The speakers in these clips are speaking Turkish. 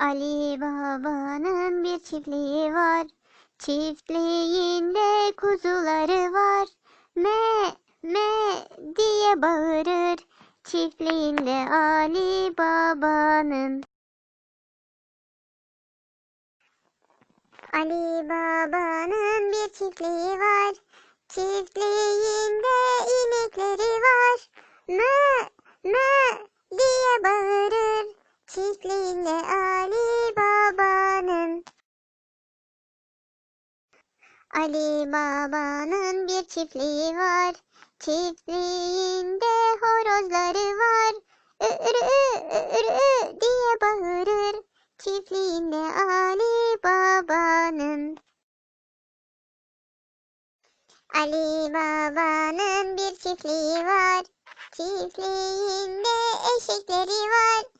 Ali Baba'nın bir çiftliği var. Çiftliğinde kuzuları var. Me me diye bağırır. Çiftliğinde Ali Baba'nın. Ali Baba'nın bir çiftliği var. Çiftliğinde inekleri var. Me me diye bağırır. Çiftliğinde Ali Baba'nın. Ali Baba'nın bir çiftliği var. Çiftliğinde horozları var. Ürü ürü diye bağırır. Çiftliğinde Ali Baba'nın. Ali Baba'nın bir çiftliği var. Çiftliğinde eşekleri var.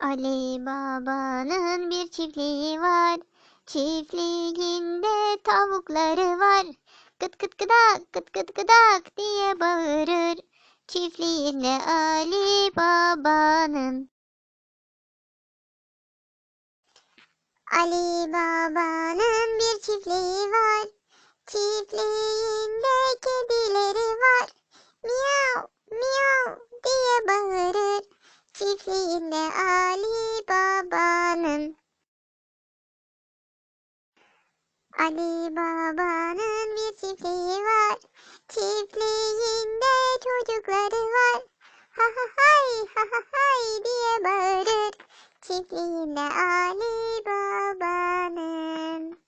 Ali Baba'nın bir çiftliği var. Çiftliğinde tavukları var. Kıt kıt kıdak kıt kıt kıdak diye bağırır. Çiftliğinde Ali Baba'nın. Ali Baba'nın bir çiftliği var. Çiftliğinde kedileri var. Miyav miyav diye bağırır. Çiftliğinde Ali Baba'nın. Ali Baba'nın bir çiftliği var. Çiftliğinde çocukları var. Ha ha hay ha ha hay diye bağırır. Çiftliğinde Ali Baba'nın.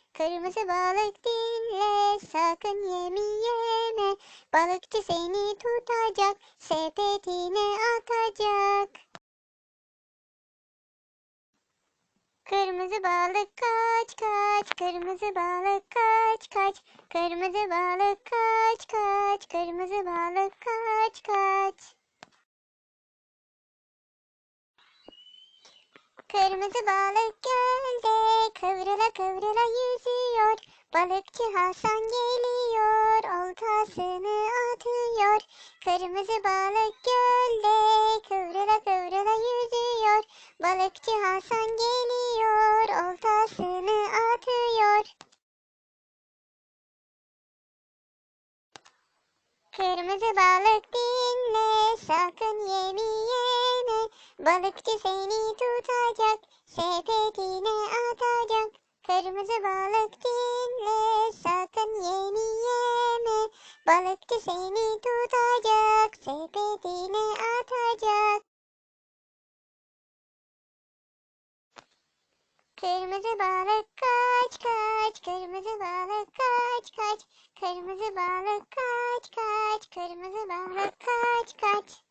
Kırmızı balık dinle, sakın yemi yeme. Balıkçı seni tutacak, sepetine atacak. Kırmızı balık kaç kaç, kırmızı balık kaç kaç. Kırmızı balık kaç kaç, kırmızı balık kaç kaç. Kırmızı balık gölde kıvrıla kıvrıla yüzüyor. Balıkçı Hasan geliyor, oltasını atıyor. Kırmızı balık gölde kıvrıla kıvrıla yüzüyor. Balıkçı Hasan geliyor, oltasını atıyor. Kırmızı balık dinle, sakın yemi. Balıkçı seni tutacak, sepetine atacak. Kırmızı balık dinle, sakın yemi yeme. Balıkçı seni tutacak, sepetine atacak. Kırmızı balık kaç kaç, kırmızı balık kaç kaç. Kırmızı balık kaç kaç, kırmızı balık kaç kaç.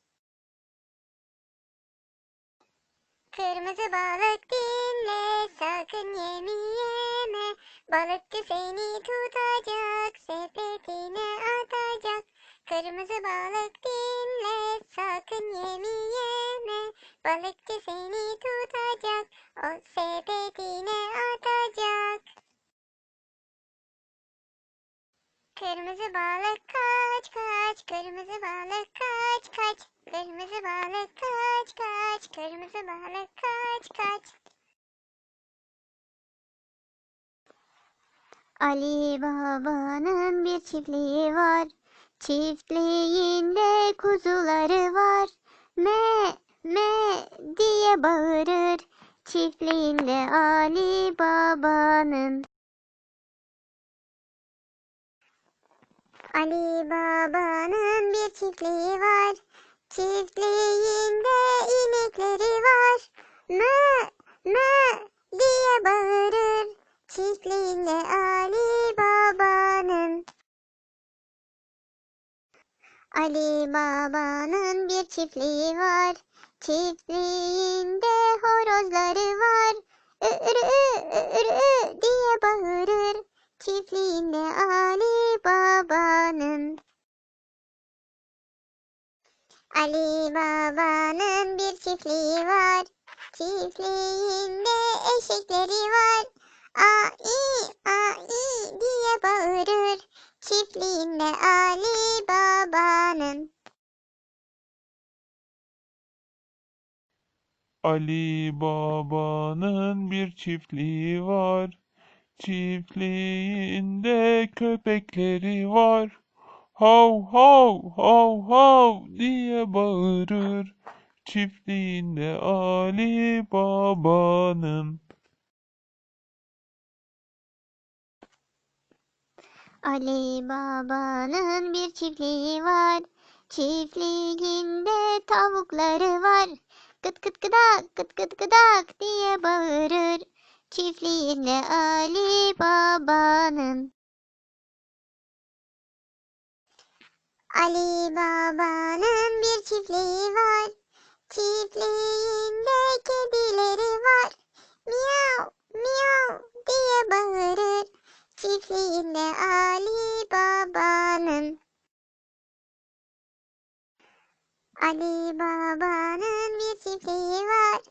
Kırmızı balık dinle, sakın yemi yeme. Balıkçı seni tutacak, sepetine atacak. Kırmızı balık dinle, sakın yemi yeme. Balıkçı seni tutacak. O sepetine atacak. Kırmızı balık kaç kaç, kırmızı balık kaç kaç, kırmızı balık kaç kaç, kırmızı balık kaç kaç. Ali Baba'nın bir çiftliği var. Çiftliğinde kuzuları var. Me me diye bağırır. Çiftliğinde Ali Baba'nın. Ali Baba'nın bir çiftliği var. Çiftliğinde inekleri var. Mö mö diye bağırır. Çiftliğinde Ali Baba'nın. Ali Baba'nın bir çiftliği var. Çiftliğinde horozları var. Ürü ürü diye bağırır. Çiftliğinde Ali Baba'nın. Ali Baba'nın bir çiftliği var. Çiftliğinde eşekleri var. Ai ai diye bağırır. Çiftliğinde Ali Baba'nın. Ali Baba'nın bir çiftliği var. Çiftliğinde köpekleri var. Hav hav hav hav diye bağırır. Çiftliğinde Ali Baba'nın. Ali Baba'nın bir çiftliği var. Çiftliğinde tavukları var. Kıt kıt kıdak, kıt kıt kıdak diye bağırır. Çiftliğinde Ali Baba'nın. Ali Baba'nın bir çiftliği var. Çiftliğinde kedileri var. Miyav, miyav diye bağırır. Çiftliğinde Ali Baba'nın. Ali Baba'nın bir çiftliği var.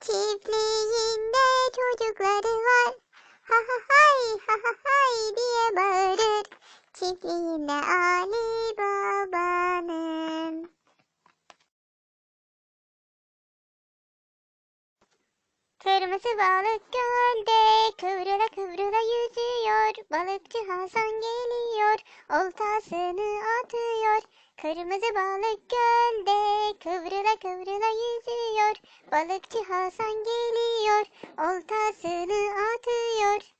Çiftliğinde çocukları var. Ha ha hay, ha ha hay diye bağırır. Çiftliğinde Ali Baba'nın. Kırmızı balık gölde kıvrıla kıvrıla yüzüyor. Balıkçı Hasan geliyor, oltasını atıyor. Kırmızı balık gölde kıvrıla kıvrıla yüzüyor. Balıkçı Hasan geliyor, oltasını atıyor.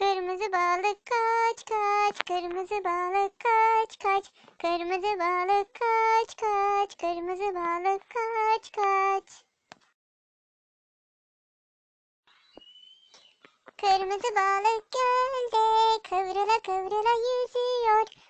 Kırmızı balık kaç kaç, kırmızı balık kaç kaç. Kırmızı balık kaç kaç, kırmızı balık kaç kaç. Kırmızı balık gölde kıvrıla kıvrıla yüzüyor.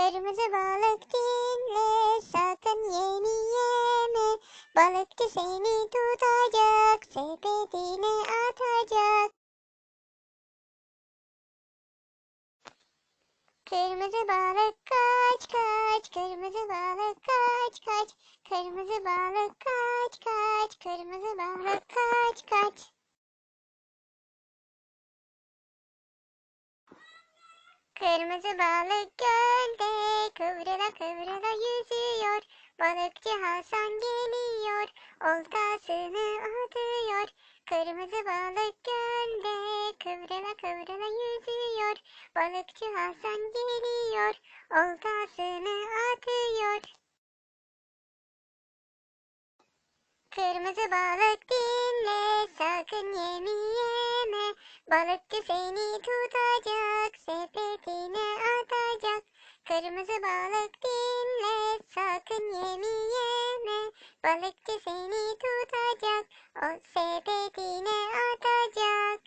Kırmızı balık dinle, sakın yemi yeme. Balıkçı seni tutacak, sepetine atacak. Kırmızı balık kaç kaç, kırmızı balık kaç kaç. Kırmızı balık kaç kaç, kırmızı balık kaç kaç. Kırmızı balık gölde kıvrıla kıvrıla yüzüyor. Balıkçı Hasan geliyor, oltasını atıyor. Kırmızı balık gölde kıvrıla kıvrıla yüzüyor. Balıkçı Hasan geliyor, oltasını atıyor. Kırmızı balık dinle, sakın yemi yeme. Balıkçı seni tutacak, sepetine atacak. Kırmızı balık dinle, sakın yemi yeme. Balıkçı seni tutacak, o sepetine atacak.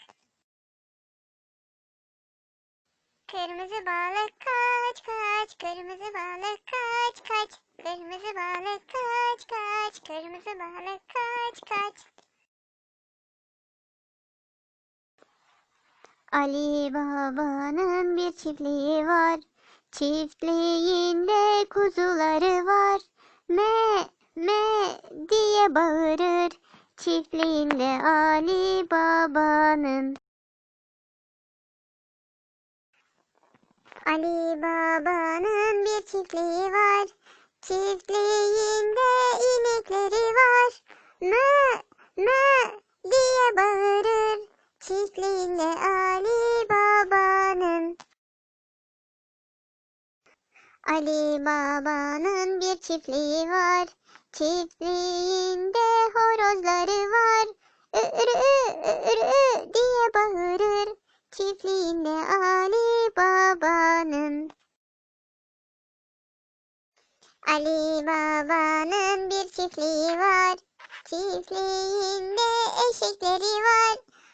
Kırmızı balık kaç kaç, kırmızı balık kaç kaç. Kırmızı balık kaç kaç, kırmızı balık kaç kaç. Ali Baba'nın bir çiftliği var. Çiftliğinde kuzuları var. Me me diye bağırır. Çiftliğinde Ali Baba'nın. Ali Baba'nın bir çiftliği var. Çiftliğinde inekleri var. Mö mö diye bağırır. Çiftliğinde Ali Baba'nın. Ali Baba'nın bir çiftliği var. Çiftliğinde horozları var. Ürü ürü diye bağırır. Çiftliğinde Ali Baba'nın. Ali Baba'nın bir çiftliği var. Çiftliğinde eşekleri var.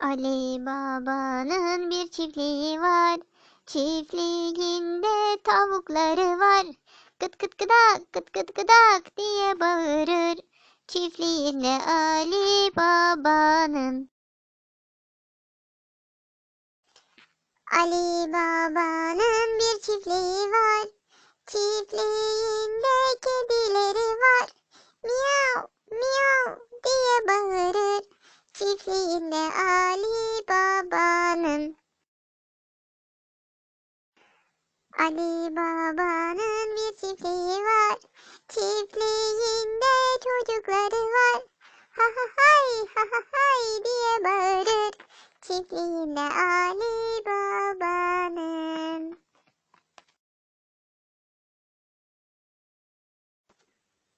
Ali Baba'nın bir çiftliği var. Çiftliğinde tavukları var. Kıt kıt kıdak kıt kıt kıdak diye bağırır. Çiftliğinde Ali Baba'nın. Ali Baba'nın bir çiftliği var. Çiftliğinde kedileri var. Miyav miyav diye bağırır. Çiftliğinde Ali Baba'nın. Ali Baba'nın bir çiftliği var. Çiftliğinde çocukları var. Ha ha hay ha ha hay diye bağırır. Çiftliğinde Ali Baba'nın.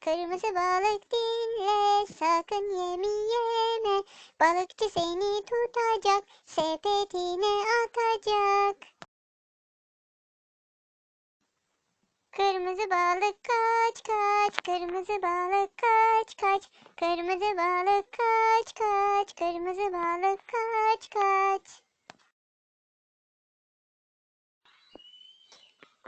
Kırmızı balık dinle, sakın yemi yeme. Balıkçı seni tutacak, sepetine atacak. Kırmızı balık kaç kaç, kırmızı balık kaç kaç. Kırmızı balık kaç kaç, kırmızı balık kaç kaç.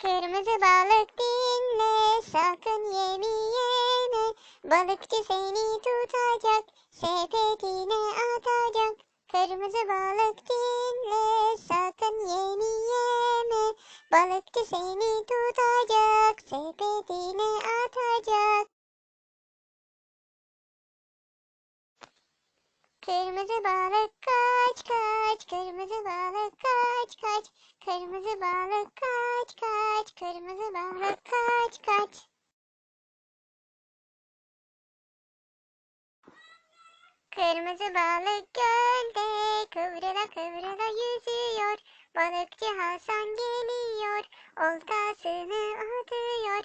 Kırmızı balık dinle, sakın yemi yeme. Balıkçı seni tutacak, sepetine atacak. Kırmızı balık dinle, sakın yemi yeme. Balıkçı seni tutacak, sepetine atacak. Kırmızı balık kaç kaç, kırmızı balık kaç kaç, kırmızı balık kaç kaç, kırmızı balık kaç kaç. Kırmızı balık gölde kıvrıla kıvrıla yüzüyor. Balıkçı Hasan geliyor, oltasını atıyor.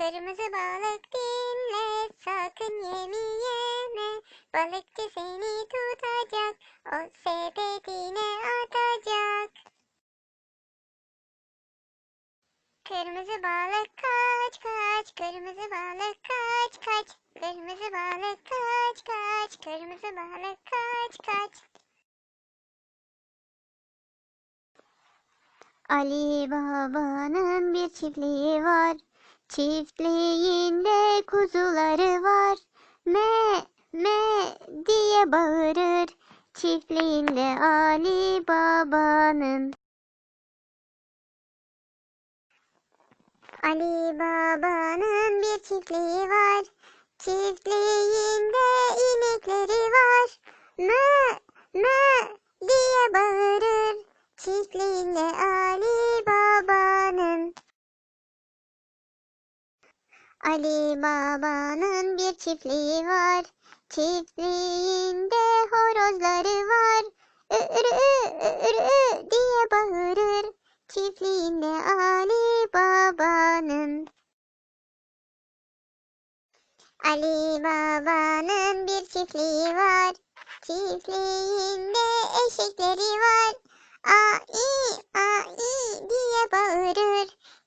Kırmızı balık dinle, sakın yemi yeme. Balıkçı seni tutacak, o sepetine atacak. Kırmızı balık kaç kaç, kırmızı balık kaç kaç. Kırmızı balık kaç kaç, kırmızı balık kaç kaç. Ali Baba'nın bir çiftliği var. Çiftliğinde kuzuları var. Me me diye bağırır. Çiftliğinde Ali Baba'nın. Ali Baba'nın bir çiftliği var. Çiftliğinde inekleri Ali Baba'nın bir çiftliği var. Çiftliğinde horozları var. Ürü ürü diye bağırır. Çiftliğinde Ali Baba'nın. Ali Baba'nın bir çiftliği var. Çiftliğinde eşekleri var. Ai ai diye bağırır.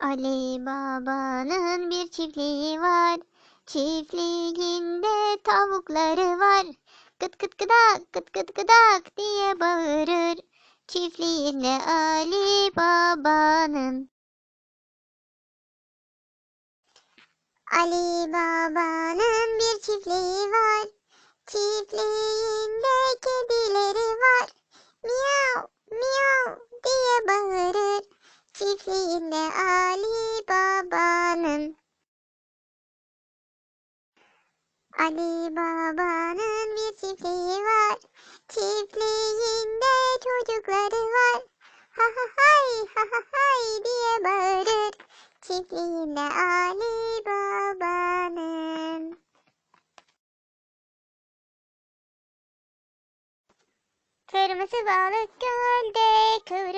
Ali Baba'nın bir çiftliği var. Çiftliğinde tavukları var. Gıt gıt gıdak, gıt gıt gıdak diye bağırır. Çiftliğinde Ali Baba'nın. Ali Baba'nın bir çiftliği var. Çiftliğinde kedileri var. Miyav miyav diye bağırır. Çiftliğinde Ali Baba'nın. Ali Baba'nın bir çiftliği var. Çiftliğinde çocukları var. Ha ha hay ha ha hay diye bağırır. Çiftliğinde Ali Baba'nın. Kırmızı balık gölde yüzüyor.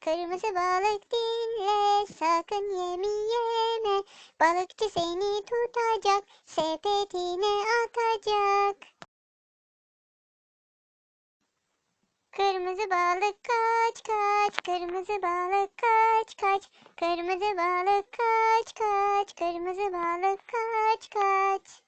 Kırmızı balık dinle, sakın yemi yeme. Balıkçı seni tutacak, sepetine atacak. Kırmızı balık kaç kaç, kırmızı balık kaç kaç. Kırmızı balık kaç kaç, kırmızı balık kaç kaç.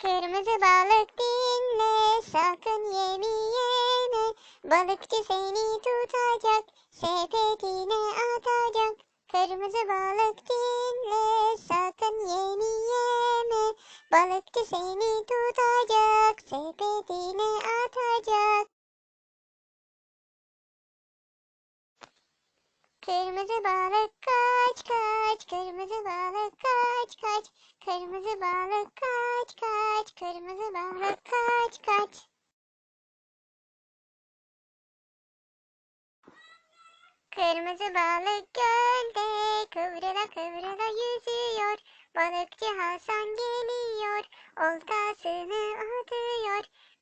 Kırmızı balık dinle sakın yemi yeme. Balıkçı seni tutacak sepetine atacak. Kırmızı balık dinle sakın yemi yeme. Balıkçı seni tutacak sepetine atacak. Kırmızı balık kaç kaç, kırmızı balık kaç kaç, kırmızı balık kaç kaç, kırmızı balık kaç kaç. Kırmızı balık gölde kıvrıla kıvrıla yüzüyor. Balıkçı Hasan geliyor, oltasını atıyor.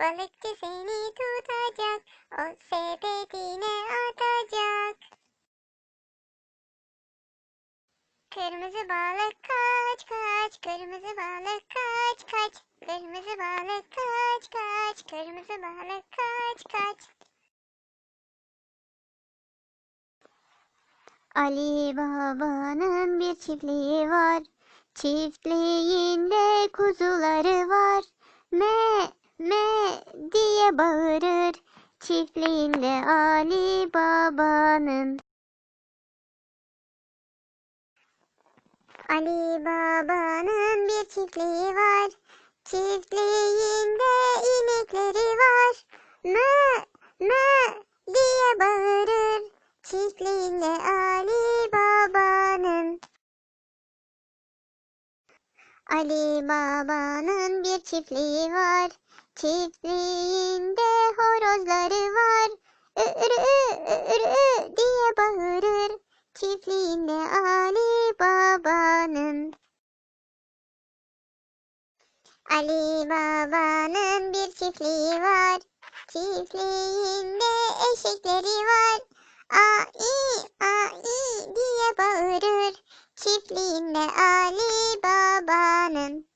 Balıkçı seni tutacak, o sepetine atacak. Kırmızı balık kaç kaç, kırmızı balık kaç kaç, kırmızı balık kaç kaç, kırmızı balık kaç kaç. Ali Baba'nın bir çiftliği var. Çiftliğinde kuzuları var. Me me diye bağırır. Çiftliğinde Ali Baba'nın. Ali Baba'nın bir çiftliği var. Çiftliğinde inekleri var. Mö mö diye bağırır. Çiftliğinde Ali Baba'nın. Ali Baba'nın bir çiftliği var. Çiftliğinde horozları var. Ürü ürü diye bağırır. Çiftliğinde Ali Baba'nın. Ali Baba'nın bir çiftliği var. Çiftliğinde eşekleri var. Ai ai diye bağırır. Çiftliğinde Ali Baba'nın.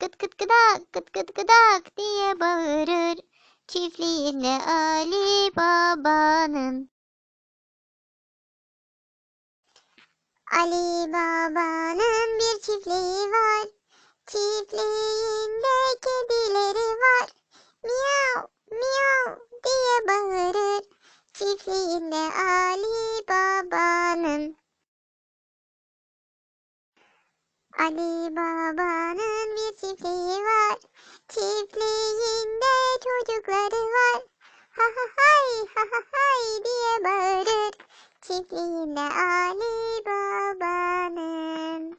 Gıt gıt gıdak, gıt gıt gıdak diye bağırır. Çiftliğinde Ali Baba'nın. Ali Baba'nın bir çiftliği var. Çiftliğinde kedileri var. Miyav miyav diye bağırır. Çiftliğinde Ali Baba'nın. Ali Baba'nın bir çiftliği var. Çiftliğinde çocukları var. Ha ha hay ha ha hay diye bağırır. Çiftliğinde Ali Baba'nın.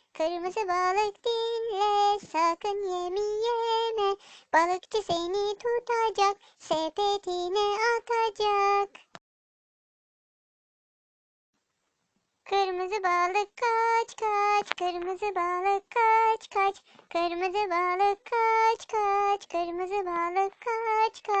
Kırmızı balık dinle, sakın yemi yeme. Balıkçı seni tutacak, sepetine atacak. Kırmızı balık kaç kaç, kırmızı balık kaç kaç, kırmızı balık kaç kaç, kırmızı balık kaç kaç.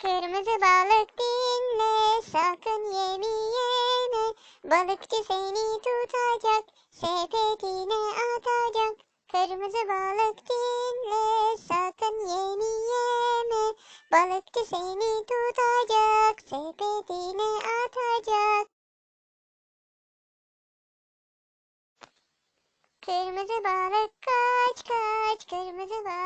Kırmızı balık dinle, sakın yemi yeme. Balıkçı seni tutacak, sepetine atacak. Kırmızı balık dinle, sakın yemi yeme. Balıkçı seni tutacak, sepetine atacak. Kırmızı balık kaç kaç, kırmızı balık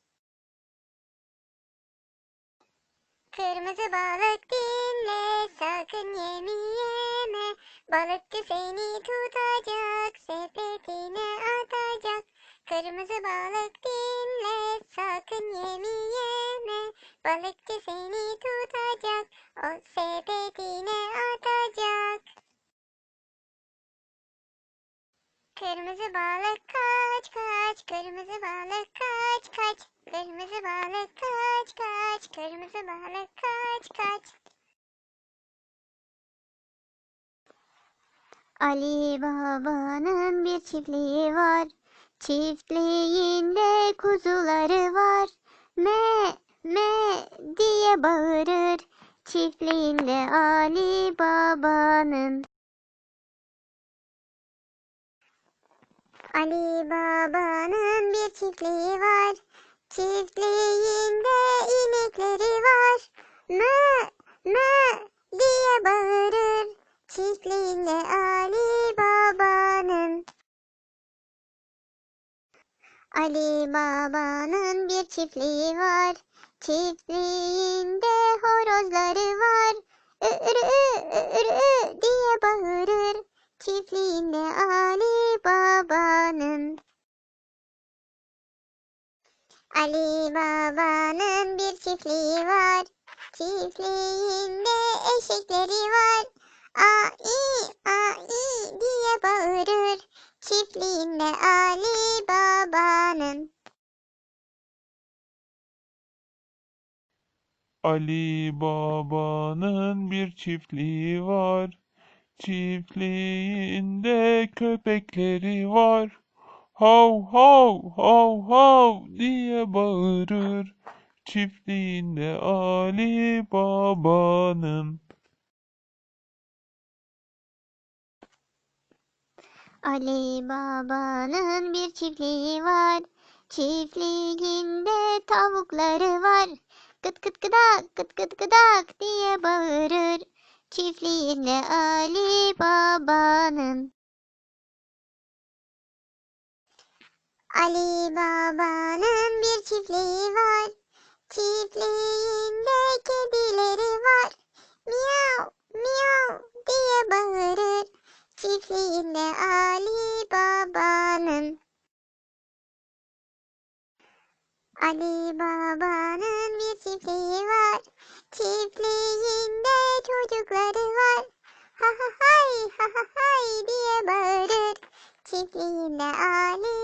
Kırmızı balık dinle, sakın yemi yeme. Balıkçı seni tutacak, sepetine atacak. Kırmızı balık dinle, sakın yemi yeme. Balıkçı seni tutacak, o sepetine atacak. Kırmızı balık kaç kaç, kırmızı balık kaç kaç. Kırmızı balık kaç kaç, kırmızı balık kaç kaç. Ali Baba'nın bir çiftliği var. Çiftliğinde kuzuları var. Me me diye bağırır. Çiftliğinde Ali Baba'nın. Ali Baba'nın bir çiftliği var. Çiftliğinde inekleri var. Mö mö diye bağırır. Çiftliğinde Ali Baba'nın. Ali Baba'nın bir çiftliği var. Çiftliğinde horozları çiftliği var. Çiftliğinde eşekleri var. Ai ai diye bağırır. Çiftliğinde Ali Baba'nın. Ali Baba'nın bir çiftliği var. Çiftliğinde köpekleri var. Hav hav hav hav diye bağırır. Çiftliğinde Ali Baba'nın. Ali Baba'nın bir çiftliği var. Çiftliğinde tavukları var. Gıt gıt gıdak, gıt gıt gıdak diye bağırır. Çiftliğinde Ali Baba'nın. Ali Baba'nın bir çiftliği var. Çiftliğinde kedileri var. Miyav miyav diye bağırır. Çiftliğinde Ali Baba'nın. Ali Baba'nın bir çiftliği var. Çiftliğinde çocukları var. Ha ha hay ha ha hay diye bağırır. Çiftliğinde Ali